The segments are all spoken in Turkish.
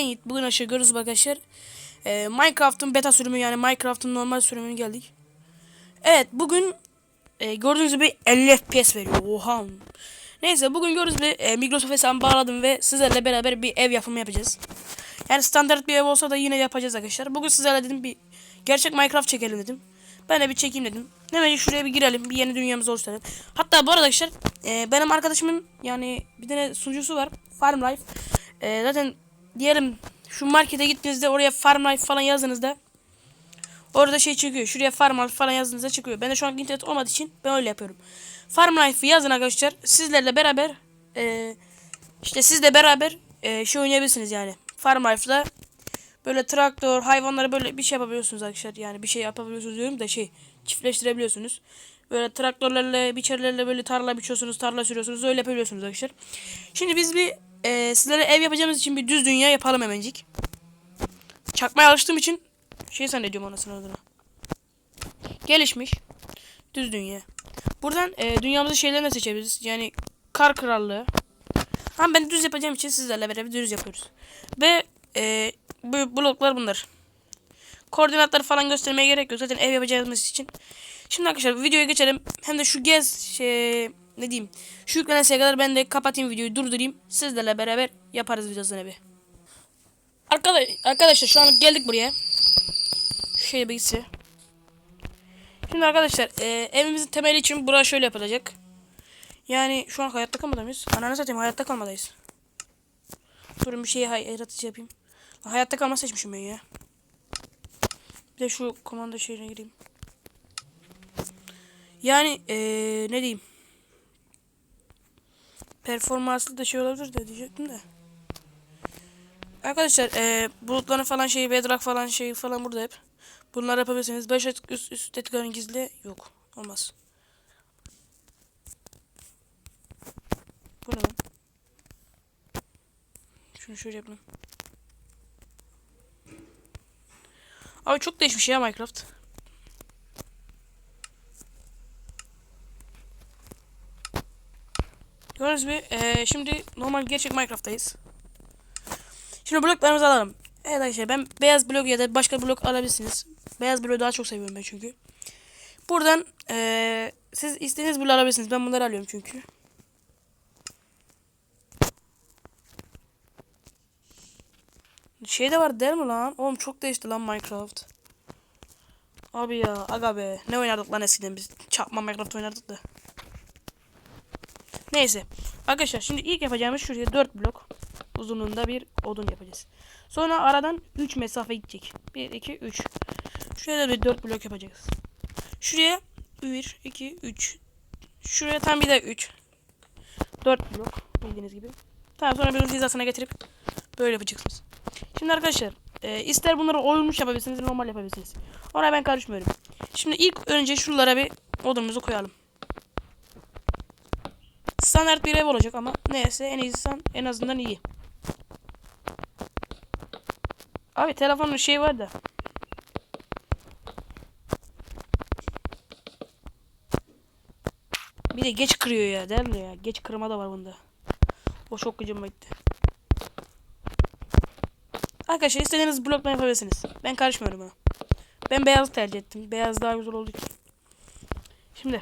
Bugün aşağı görürüz arkadaşlar. Ee, Minecraft'ın beta sürümü yani Minecraft'ın normal sürümünü geldik. Evet bugün e, gördüğünüz gibi 50 FPS veriyor. Oha. Neyse bugün gördüğünüz gibi e, Microsoft hesabımı bağladım ve sizlerle beraber bir ev yapımı yapacağız. Yani standart bir ev olsa da yine yapacağız arkadaşlar. Bugün sizlerle dedim bir gerçek Minecraft çekelim dedim. Ben de bir çekeyim dedim. Hemen şuraya bir girelim. Bir yeni dünyamızı oluşturalım. Hatta bu arada arkadaşlar e, benim arkadaşımın yani bir tane sunucusu var. Farm Life. E, zaten diyelim şu markete gittiğinizde oraya Farm Life falan yazdığınızda orada şey çıkıyor. Şuraya Farm Life falan yazdığınızda çıkıyor. Ben de şu an internet olmadığı için ben öyle yapıyorum. Farm Life'ı yazın arkadaşlar. Sizlerle beraber e, işte sizle beraber e, şey oynayabilirsiniz yani. Farm Life'da böyle traktör, hayvanları böyle bir şey yapabiliyorsunuz arkadaşlar. Yani bir şey yapabiliyorsunuz diyorum da şey çiftleştirebiliyorsunuz. Böyle traktörlerle, biçerlerle böyle tarla biçiyorsunuz, tarla sürüyorsunuz. Öyle yapabiliyorsunuz arkadaşlar. Şimdi biz bir e, sizlere ev yapacağımız için bir düz dünya yapalım hemencik. Çakmaya alıştığım için şey zannediyorum anasını adına. Gelişmiş. Düz dünya. Buradan e, dünyamızı şeylerini seçebiliriz. Yani kar krallığı. Ama ben düz yapacağım için sizlerle beraber düz yapıyoruz. Ve e, bu bloklar bunlar. Koordinatları falan göstermeye gerek yok. Zaten ev yapacağımız için. Şimdi arkadaşlar videoya geçelim. Hem de şu gez şey ne diyeyim. Şu yüklenesiye kadar ben de kapatayım videoyu durdurayım. Sizlerle beraber yaparız videosunu evi. Arkadaş, arkadaşlar şu an geldik buraya. Şöyle bir gitse. Şimdi arkadaşlar e, evimizin temeli için burası şöyle yapılacak. Yani şu an hayatta kalmadı mıyız? Ananı satayım hayatta kalmadayız. Durun bir şey yaratıcı yapayım. Hayatta kalma seçmişim ben ya. Bir de şu komanda şeyine gireyim. Yani ee, ne diyeyim. Performanslı da şey olabilir de diyecektim de. Arkadaşlar ee, bulutların falan şeyi bedrock falan şey falan burada hep. Bunları yapabilirsiniz. 5 üst üst etkilerin gizli yok. Olmaz. Bu ne lan? Şunu şöyle yapalım. Abi çok değişmiş ya Minecraft. Gördüğünüz gibi ee, şimdi normal gerçek Minecraft'tayız. Şimdi bloklarımızı alalım. Evet arkadaşlar ben beyaz blok ya da başka blok alabilirsiniz. Beyaz bloğu daha çok seviyorum ben çünkü. Buradan ee, siz istediğiniz bloğu alabilirsiniz. Ben bunları alıyorum çünkü. Şey de var değil mi lan? Oğlum çok değişti lan Minecraft. Abi ya aga be. Ne oynardık lan eskiden biz. Çarpma Minecraft oynardık da. Neyse. Arkadaşlar şimdi ilk yapacağımız şuraya 4 blok uzunluğunda bir odun yapacağız. Sonra aradan 3 mesafe gidecek. 1, 2, 3. Şuraya da bir 4 blok yapacağız. Şuraya 1, 2, 3. Şuraya tam bir de 3. 4 blok bildiğiniz gibi. Tamam sonra bir hizasına getirip böyle yapacaksınız. Şimdi arkadaşlar e, ister bunları oyulmuş yapabilirsiniz normal yapabilirsiniz. Oraya ben karışmıyorum. Şimdi ilk önce şuralara bir odunumuzu koyalım. Standart bir ev olacak ama neyse en iyisi en azından iyi. Abi telefonun şey var da. Bir de geç kırıyor ya mi ya? Geç kırma da var bunda. O çok gıcıma gitti. Arkadaşlar istediğiniz blokla yapabilirsiniz. Ben karışmıyorum buna. Ben beyaz tercih ettim. Beyaz daha güzel oldu ki. Şimdi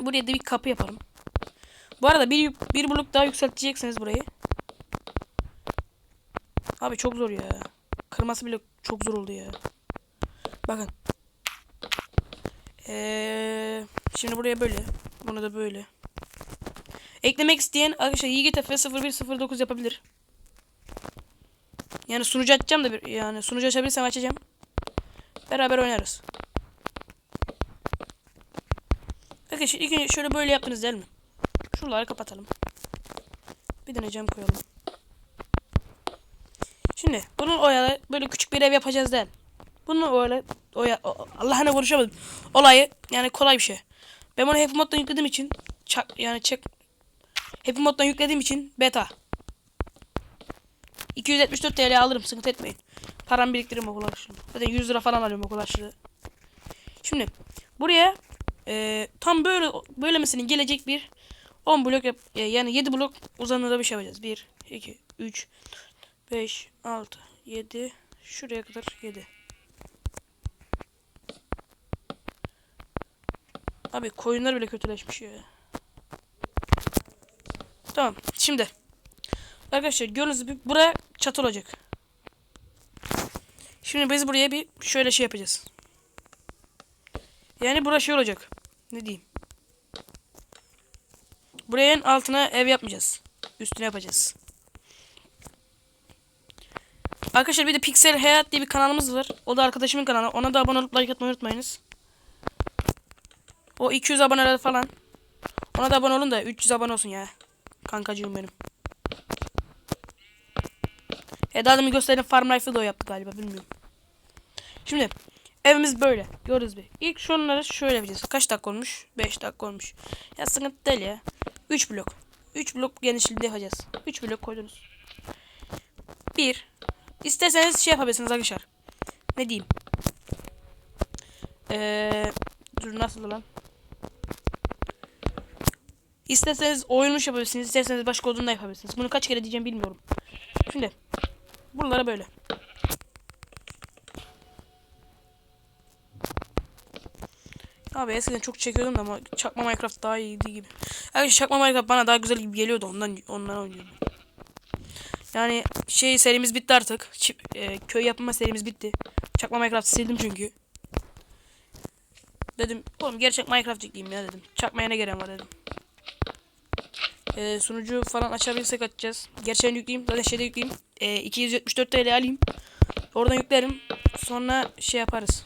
buraya da bir kapı yapalım. Bu arada bir, bir blok daha yükselteceksiniz burayı. Abi çok zor ya. Kırması bile çok zor oldu ya. Bakın. Ee, şimdi buraya böyle. Bunu da böyle. Eklemek isteyen arkadaşlar YGTF 0109 yapabilir. Yani sunucu açacağım da bir yani sunucu açabilirsem açacağım. Beraber oynarız. Arkadaşlar ilk önce şöyle böyle yaptınız değil mi? Şuraları kapatalım. Bir tane cam koyalım. Şimdi bunun oyalı böyle küçük bir ev yapacağız değil. Bunun oyalı oya Allah'ına konuşamadım. Olayı yani kolay bir şey. Ben bunu Happy Mod'dan yüklediğim için çak yani çek Happy Mod'dan yüklediğim için beta. 274 TL alırım sıkıntı etmeyin. Param biriktiririm okul harçlığını. Zaten 100 lira falan alıyorum okul harçlığı. Şimdi buraya e, tam böyle böylemesinin gelecek bir 10 blok yap, yani 7 blok uzanımda bir şey yapacağız. 1, 2, 3, 5, 6, 7. Şuraya kadar 7. Abi koyunlar bile kötüleşmiş ya. Tamam. Şimdi. Arkadaşlar gördüğünüz gibi buraya çatı olacak. Şimdi biz buraya bir şöyle şey yapacağız. Yani burası şey olacak. Ne diyeyim? Buraya en altına ev yapmayacağız. Üstüne yapacağız. Arkadaşlar bir de Pixel Hayat diye bir kanalımız var. O da arkadaşımın kanalı. Ona da abone olup like atmayı unutmayınız. O 200 aboneler falan. Ona da abone olun da 300 abone olsun ya. Kankacığım benim. E daha demin gösterdiğim Farm Life'ı da o yaptı galiba bilmiyorum. Şimdi evimiz böyle. Gördünüz mü? İlk şunları şöyle yapacağız. Kaç dakika olmuş? 5 dakika olmuş. Ya sıkıntı değil ya. 3 blok. 3 blok genişliğinde yapacağız. 3 blok koydunuz. 1 İsterseniz şey yapabilirsiniz arkadaşlar. Ne diyeyim? Eee dur nasıl lan? İsterseniz oyulmuş yapabilirsiniz. isterseniz başka odunda yapabilirsiniz. Bunu kaç kere diyeceğim bilmiyorum. Şimdi buralara böyle. Abi eskiden çok çekiyordum da ama çakma Minecraft daha iyiydi gibi. Arkadaşlar çakma Minecraft bana daha güzel gibi geliyordu ondan ondan oynuyorum. Yani şey serimiz bitti artık. Çip, e, köy yapma serimiz bitti. Çakma Minecraft sildim çünkü. Dedim oğlum gerçek Minecraft yükleyeyim ya dedim. Çakmaya ne gerek var dedim. E, sunucu falan açabilirsek açacağız. Gerçeğini yükleyeyim. Zaten şeyde yükleyeyim. E, 274 TL alayım. Oradan yüklerim. Sonra şey yaparız.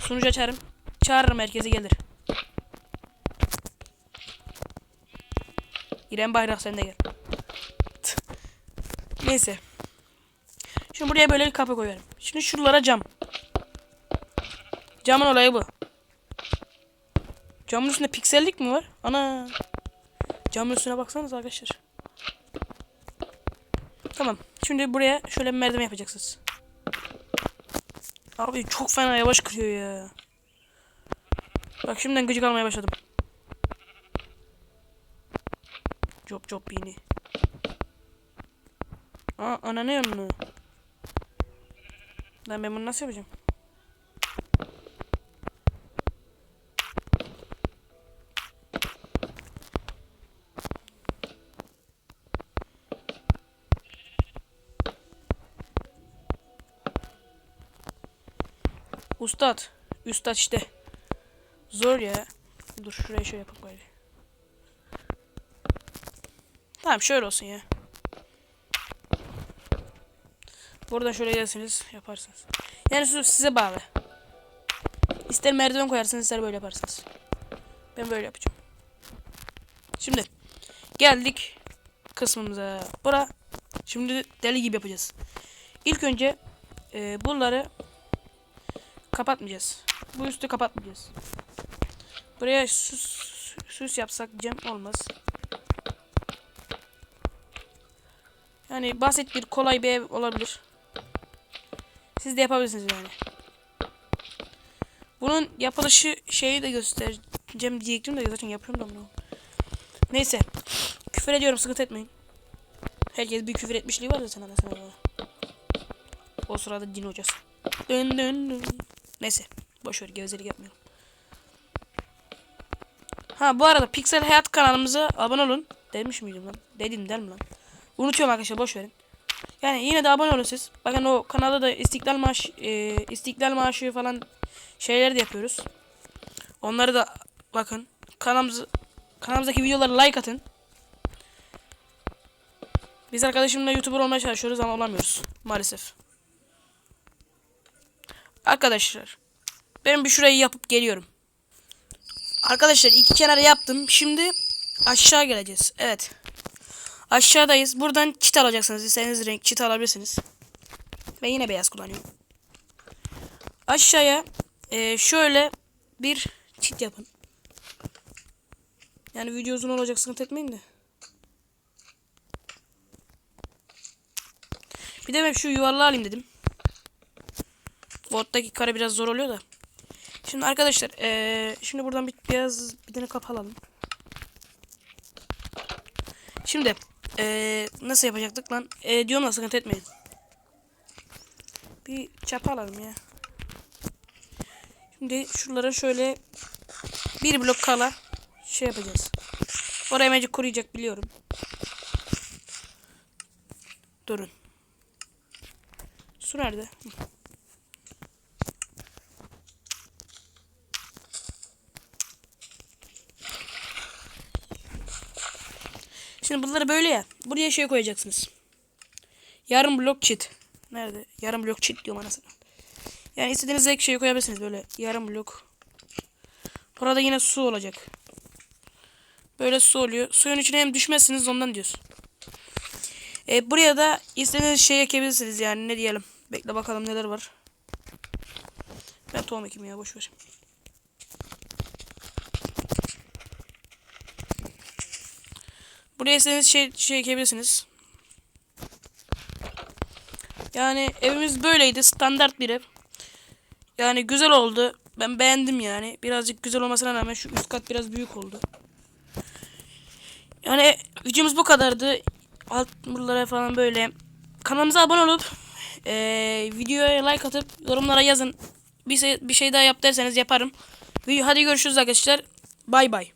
Sunucu açarım. Çağırırım herkese gelir. İrem Bayrak sen de gel. Neyse. Şimdi buraya böyle bir kapı koyuyorum. Şimdi şuralara cam. Camın olayı bu. Camın üstünde piksellik mi var? Ana. Camın üstüne baksanız arkadaşlar. Tamam. Şimdi buraya şöyle bir merdiven yapacaksınız. Abi çok fena yavaş kırıyor ya. Bak şimdiden gıcık almaya başladım. Cop cop bini. Aa ana ne yanını? Lan ben bunu nasıl yapacağım? Ustad. Üstad işte. Zor ya. Dur şuraya şöyle yapalım böyle. Tamam şöyle olsun ya. Buradan şöyle gelsiniz yaparsınız. Yani su size bağlı. İster merdiven koyarsınız ister böyle yaparsınız. Ben böyle yapacağım. Şimdi geldik kısmımıza. Bura şimdi deli gibi yapacağız. İlk önce e, bunları kapatmayacağız. Bu üstü kapatmayacağız. Buraya süs, süs yapsak cam olmaz. Yani basit bir kolay bir ev olabilir. Siz de yapabilirsiniz yani. Bunun yapılışı şeyi de göstereceğim diyecektim de zaten yapıyorum da bunu. Neyse. Küfür ediyorum sıkıntı etmeyin. Herkes bir küfür etmişliği var zaten anasına bana. O sırada din hocası. Dön dön dön. Neyse. Boşver gevezelik yapmayalım. Ha bu arada Pixel Hayat kanalımıza abone olun. Demiş miydim lan? Dedim der mi lan? Unutuyorum arkadaşlar boş verin. Yani yine de abone olun siz. Bakın o kanalda da istiklal maaş e, istiklal maaşı falan şeyler de yapıyoruz. Onları da bakın kanalımız kanalımızdaki videolara like atın. Biz arkadaşımla YouTuber olmaya çalışıyoruz ama olamıyoruz maalesef. Arkadaşlar ben bir şurayı yapıp geliyorum. Arkadaşlar iki kenara yaptım. Şimdi aşağı geleceğiz. Evet. Aşağıdayız. Buradan çit alacaksınız. İstediğiniz renk çit alabilirsiniz. Ben yine beyaz kullanıyorum. Aşağıya e, şöyle bir çit yapın. Yani video uzun olacak sıkıntı etmeyin de. Bir de ben şu yuvarlağı alayım dedim. Bot'taki kare biraz zor oluyor da. Şimdi arkadaşlar ee, şimdi buradan bir beyaz bir tane kapı. Şimdi Ee, nasıl yapacaktık lan? Ee, diyorum da sıkıntı etmeyin. Bir çapa alalım ya. Şimdi şuralara şöyle bir blok kala şey yapacağız. Oraya magic koruyacak biliyorum. Durun. Su nerede? Şimdi bunları böyle ya. Buraya şey koyacaksınız. Yarım blok çit. Nerede? Yarım blok çit diyorum anasını. Yani istediğiniz zevk şeyi koyabilirsiniz böyle. Yarım blok. Burada yine su olacak. Böyle su oluyor. Suyun içine hem düşmezsiniz ondan diyoruz. E, buraya da istediğiniz şey ekebilirsiniz yani ne diyelim. Bekle bakalım neler var. Ben tohum ekeyim ya boş Buraya istediğiniz şey, şey ekebilirsiniz. Yani evimiz böyleydi. Standart bir ev. Yani güzel oldu. Ben beğendim yani. Birazcık güzel olmasına rağmen şu üst kat biraz büyük oldu. Yani videomuz bu kadardı. Alt buralara falan böyle. Kanalımıza abone olup eee videoya like atıp yorumlara yazın. Bir şey, bir şey daha yap derseniz yaparım. Hadi görüşürüz arkadaşlar. Bay bay.